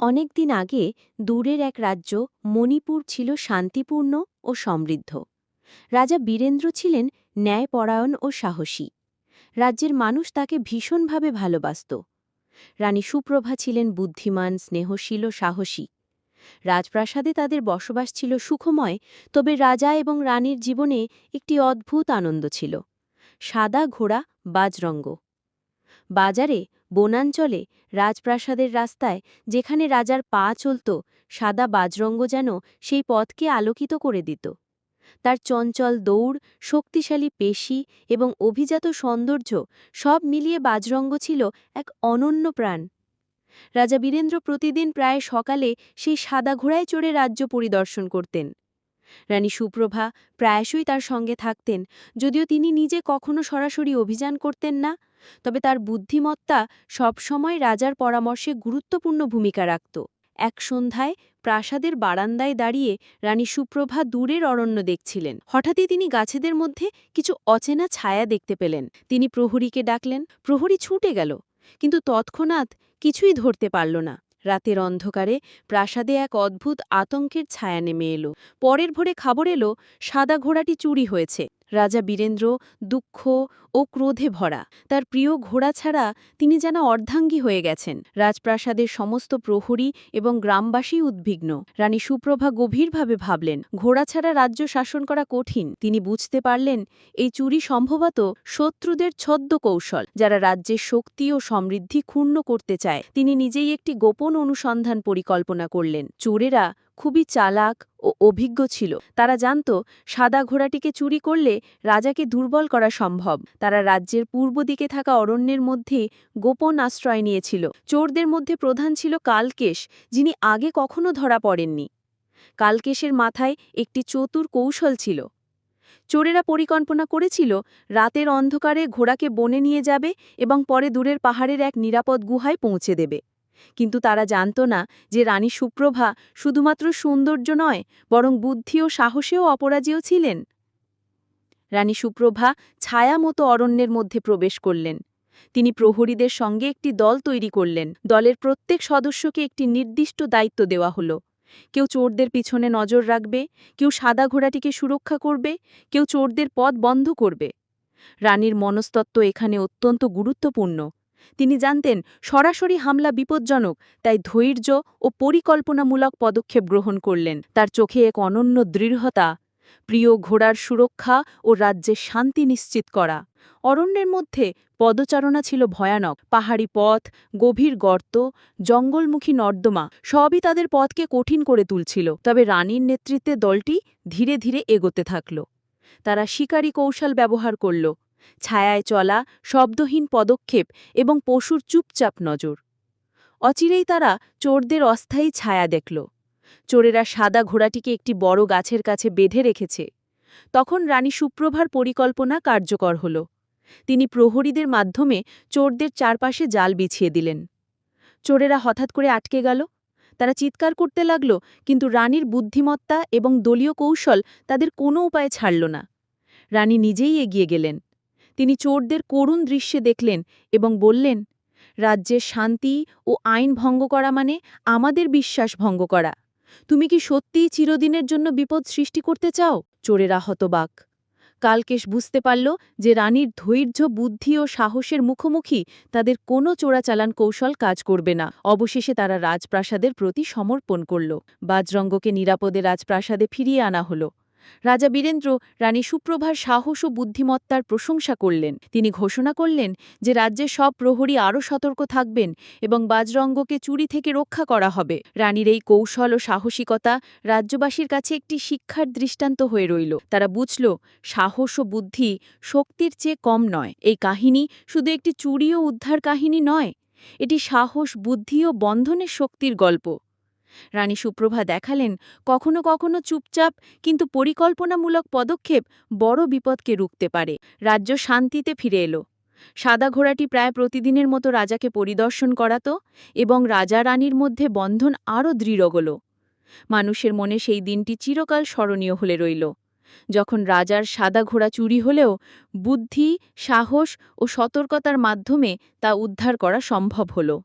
অনেক দিন আগে দূরের এক রাজ্য মণিপুর ছিল শান্তিপূর্ণ ও সমৃদ্ধ। রাজা বীরেন্দ্র ছিলেন ন্যায়পরায়ণ ও সাহসী। রাজ্যের মানুষ তাকে ভীষণভাবে ভালোবাসত। রানী সুপ্রভা ছিলেন বুদ্ধিমান, স্নেহশীল ও সাহসী। রাজপ্রাসাদে তাদের বসবাস ছিল সুখময়, তবে রাজা এবং রানীর জীবনে একটি অদ্ভুত আনন্দ ছিল। সাদা ঘোড়া, বাজরঙ্গ। বাজারে বনাঞ্চলে রাজপ্রাসাদের রাস্তায় যেখানে রাজার পা চলত, সাদা বাজরঙ্গ যেন সেই পথকে আলোকিত করে দিত। তার চঞ্চল দৌড়, শক্তিশালী পেশি এবং অভিজাত সৌন্দর্য সব মিলিয়ে বাজরঙ্গ ছিল এক অনন্য প্রাণ। রাজা বীরেন্দ্র প্রতিদিন প্রায় সকালে সেই সাদা ঘোড়ায় চড়ে রাজ্য পরিদর্শন করতেন। রানী সুপ্রভা প্রায়শই তার সঙ্গে থাকতেন, যদিও তিনি নিজে কখনো সরাসরি অভিযান করতেন না। তবে তার বুদ্ধিমত্তা সবসময় রাজার পরামর্শে গুরুত্বপূর্ণ ভূমিকা রাখত। এক সন্ধ্যায় প্রাসাদের বারান্দায় দাঁড়িয়ে রানী সুপ্রভা দূরের অরণ্য দেখছিলেন। হঠাৎই তিনি গাছেদের মধ্যে কিছু অচেনা ছায়া দেখতে পেলেন। তিনি প্রহরীকে ডাকলেন, প্রহরী ছুটে গেল। কিন্তু তৎক্ষণাৎ কিছুই ধরতে পারল না। রাতের অন্ধকারে প্রাসাদে এক অদ্ভুত আতঙ্কের ছায়া নেমে এলো। পরের ভোরে খবর এলো, সাদা ঘোড়াটি চুরি হয়েছে। রাজা বীরেন্দ্র দুঃখ ও ক্রোধে ভরা। তার প্রিয় ঘোড়া ছাড়া তিনি যেন অর্ধাঙ্গী হয়ে গেছেন। রাজপ্রাসাদের সমস্ত প্রহরী এবং গ্রামবাসী উদ্বিগ্ন। রানী সুপ্রভা গভীরভাবে ভাবলেন, ঘোড়া ছাড়া রাজ্য শাসন করা কঠিন। তিনি বুঝতে পারলেন, এই চুরি সম্ভবত শত্রুদের ছদ্ম কৌশল, যারা রাজ্যের শক্তি ও সমৃদ্ধি ক্ষুণ্ণ করতে চায়। তিনি নিজেই একটি গোপন অনুসন্ধান পরিকল্পনা করলেন। চোরেরা খুবই চালাক ও অভিজ্ঞ ছিল। তারা জানত, সাদা ঘোড়াটিকে চুরি করলে রাজাকে দুর্বল করা সম্ভব। তারা রাজ্যের পূর্ব দিকে থাকা অরণ্যের মধ্যে গোপন আশ্রয় নিয়েছিল। চোরদের মধ্যে প্রধান ছিল কালকেশ, যিনি আগে কখনো ধরা পড়েননি। কালকেশের মাথায় একটি চতুর কৌশল ছিল। চোরেরা পরিকল্পনা করেছিল, রাতের অন্ধকারে ঘোড়াকে বনে নিয়ে যাবে এবং পরে দূরের পাহাড়ের এক নিরাপদ গুহায় পৌঁছে দেবে। কিন্তু তারা জানত না যে রানী সুপ্রভা শুধুমাত্র সৌন্দর্য নয়, বরং বুদ্ধি ও সাহসেও অপরাজেয় ছিলেন। রানী সুপ্রভা ছায়া মতো অরণ্যের মধ্যে প্রবেশ করলেন। তিনি প্রহরীদের সঙ্গে একটি দল তৈরি করলেন। দলের প্রত্যেক সদস্যকে একটি নির্দিষ্ট দায়িত্ব দেওয়া হলো। কেউ চোরদের পিছনে নজর রাখবে, কেউ সাদা ঘোড়াটিকে সুরক্ষা করবে, কেউ চোরদের পথ বন্ধ করবে। রানীর মনস্তত্ত্ব এখানে অত্যন্ত গুরুত্বপূর্ণ। তিনি জানতেন, সরাসরি হামলা বিপজ্জনক, তাই ধৈর্য ও পরিকল্পনামূলক পদক্ষেপ গ্রহণ করলেন। তার চোখে এক অনন্য দৃঢ়তা, প্রিয় ঘোড়ার সুরক্ষা ও রাজ্যে শান্তি নিশ্চিত করা। অরণ্যের মধ্যে পদচারণা ছিল ভয়ানক। পাহাড়ি পথ, গভীর গর্ত, জঙ্গলমুখী নর্দমা, সবই তাদের পথকে কঠিন করে তুলছিল। তবে রানীর নেতৃত্বে দলটি ধীরে ধীরে এগোতে থাকল। তারা শিকারী কৌশল ব্যবহার করল। ছায়ায় চলা শব্দহীন পদক্ষেপ এবং পশুর চুপচাপ নজর। অচিরেই তারা চোরদের অস্থায়ী ছায়া দেখল। চোরেরা সাদা ঘোড়াটিকে একটি বড় গাছের কাছে বেঁধে রেখেছে। তখন রানী সুপ্রভার পরিকল্পনা কার্যকর হল। তিনি প্রহরীদের মাধ্যমে চোরদের চারপাশে জাল বিছিয়ে দিলেন। চোরেরা হঠাৎ করে আটকে গেল। তারা চিৎকার করতে লাগল, কিন্তু রানীর বুদ্ধিমত্তা এবং দলীয় কৌশল তাদের কোনো উপায়ে ছাড়ল না। রানী নিজেই এগিয়ে গেলেন। তিনি চোরদের করুণ দৃশ্যে দেখলেন এবং বললেন, রাজ্যের শান্তি ও আইন ভঙ্গ করা মানে আমাদের বিশ্বাস ভঙ্গ করা। তুমি কি সত্যিই চিরদিনের জন্য বিপদ সৃষ্টি করতে চাও? চোরেরা হতবাক। কালকেশ বুঝতে পারল যে রানীর ধৈর্য, বুদ্ধি ও সাহসের মুখোমুখি তাদের কোনো চোরাচালান কৌশল কাজ করবে না। অবশেষে তারা রাজপ্রাসাদের প্রতি সমর্পণ করল। বাজরঙ্গকে নিরাপদে রাজপ্রাসাদে ফিরিয়ে আনা হলো। রাজা বীরেন্দ্র, রানী সুপ্রভার সাহস ও বুদ্ধিমত্তার প্রশংসা করলেন। তিনি ঘোষণা করলেন যে রাজ্যের সব প্রহরী আরও সতর্ক থাকবেন এবং বাজরঙ্গকে চুরি থেকে রক্ষা করা হবে। রানীর এই কৌশল ও সাহসিকতা রাজ্যবাসীর কাছে একটি শিক্ষার দৃষ্টান্ত হয়ে রইল। তারা বুঝল, সাহস ও বুদ্ধি শক্তির চেয়ে কম নয়। এই কাহিনী শুধু একটি চুরি ও উদ্ধার কাহিনী নয়, এটি সাহস, বুদ্ধি ও বন্ধনের শক্তির গল্প। রানী সুপ্রভা দেখালেন, কখনো কখনো চুপচাপ কিন্তু পরিকল্পনামূলক পদক্ষেপ বড় বিপদকে রুখতে পারে। রাজ্য শান্তিতে ফিরে এলো। সাদা ঘোড়াটি প্রায় প্রতিদিনের মতো রাজাকে পরিদর্শন করাত এবং রাজা রানীর মধ্যে বন্ধন আরও দৃঢ় গল। মানুষের মনে সেই দিনটি চিরকাল স্মরণীয় হলে রইল। যখন রাজার সাদা ঘোড়া চুরি হলেও বুদ্ধি, সাহস ও সতর্কতার মাধ্যমে তা উদ্ধার করা সম্ভব হলো।